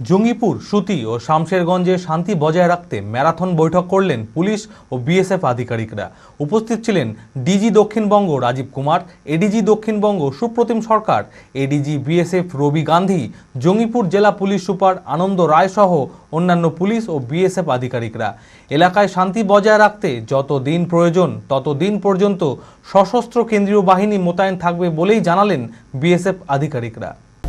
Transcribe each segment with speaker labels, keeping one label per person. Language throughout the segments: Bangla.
Speaker 1: জঙ্গিপুর, সুতি ও শামশেরগঞ্জে শান্তি বজায় রাখতে ম্যারাথন বৈঠক করলেন পুলিশ ও বিএসএফ আধিকারিকরা। উপস্থিত ছিলেন DG Dakshinbanga Rajiv Kumar, ADG Dakshinbanga Supratim Sarkar, ADG BSF Ravi Gandhi, Jangipur জেলা পুলিশ সুপার আনন্দ রায় সহ অন্যান্য পুলিশ ও বিএসএফ আধিকারিকরা। এলাকায় শান্তি বজায় রাখতে যত দিন প্রয়োজন, তত দিন পর্যন্ত সশস্ত্র কেন্দ্রীয় বাহিনী মোতায়েন থাকবে বলেই জানালেন বিএসএফ আধিকারিকরা।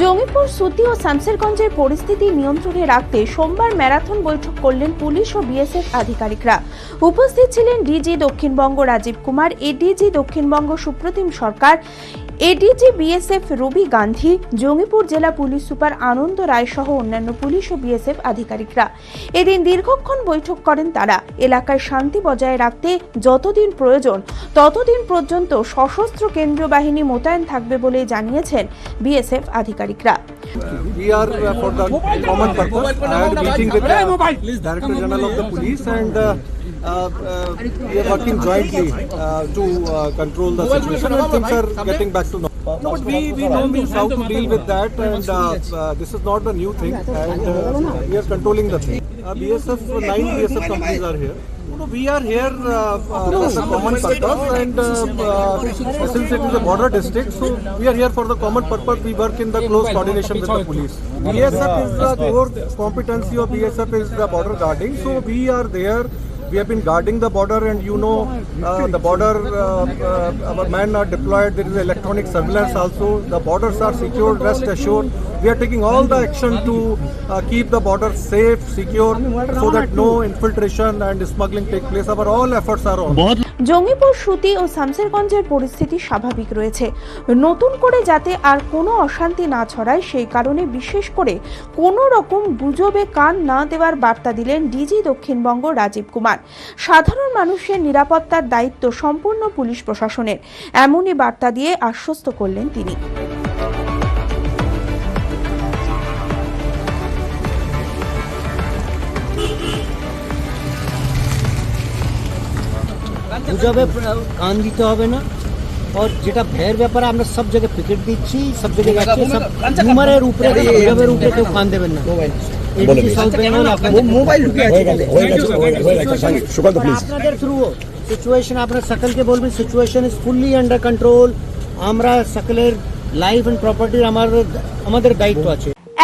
Speaker 2: Jangipur Suti ও শামসেরগঞ্জের পরিস্থিতি নিয়ন্ত্রণে রাখতে সোমবার ম্যারাথন বৈঠক করলেন পুলিশ ও বিএসএফ আধিকারিকরা। উপস্থিত ছিলেন DG Dakshinbanga Rajiv Kumar, ADG Dakshinbanga Supratim Sarkar ADG BSF Ravi Gandhi Jangipur জেলা পুলিশ সুপার আনন্দ রায় সহ অন্যান্য পুলিশ ও বিএসএফ আধিকারিকরা। এদিন দীর্ঘক্ষণ বৈঠক করেন তারা। এলাকায় শান্তি বজায় রাখতে যতদিন প্রয়োজন ততদিন পর্যন্ত সশস্ত্র কেন্দ্রীয় বাহিনী মোতায়েন থাকবে বলে জানিয়েছেন বিএসএফ আধিকারিকরা।
Speaker 3: We are uh, for the common purpose. I had a meeting with the Director General of the Police and uh, we are working jointly uh, to uh, control the situation and things are getting back to normal. No, but we, we know means how to deal with that and uh, uh, this is not a new thing and uh, we are controlling the thing. Uh, BSF, nine BSF companies are here. No, we are here uh, uh, as a common purpose and uh, uh, since it is a border district, so we are here for the common purpose. We work in the close coordination with the police. BSF is the core competency of BSF is the border guarding, so we are there. We have been guarding the border, and you know uh, the border. Uh, uh, our men are deployed. There is electronic surveillance also. The borders are secured. Rest assured. We are taking all the action to uh, keep the border safe, secure, so that no infiltration and smuggling take place. Our all efforts are on.
Speaker 2: Jangipur Suti ও শামসেরগঞ্জের পরিস্থিতি স্বাভাবিক রয়েছে নতুন করে যাতে আর কোনো অশান্তি না ছড়ায় সেই কারণে বিশেষ করে কোনো রকম গুজবে কান না দেওয়ার বার্তা দিলেন ডিজি দক্ষিণবঙ্গ রাজীব কুমার সাধারণ মানুষের নিরাপত্তার দায়িত্ব সম্পূর্ণ পুলিশ প্রশাসনের এমনই বার্তা দিয়ে আশ্বস্ত করলেন তিনি
Speaker 4: গুজবে কান দিতে হবে না। আর যেটা ভয়ের ব্যাপারে আমরা সব জায়গায় পিকেট দিচ্ছি সব জায়গায় যাচ্ছি সব হিউমারের উপরে গুজবের উপরে কেউ কান দেবেন না। মোবাইল আপনাদের থ্রু সিচুয়েশন আপনার সকলকে বলবেন situation is fully under control আমরা সকলের লাইফ এন্ড প্রপার্টি আমাদের আমাদের দায়িত্ব আছে।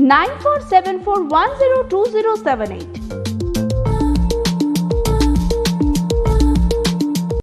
Speaker 2: 9474102078.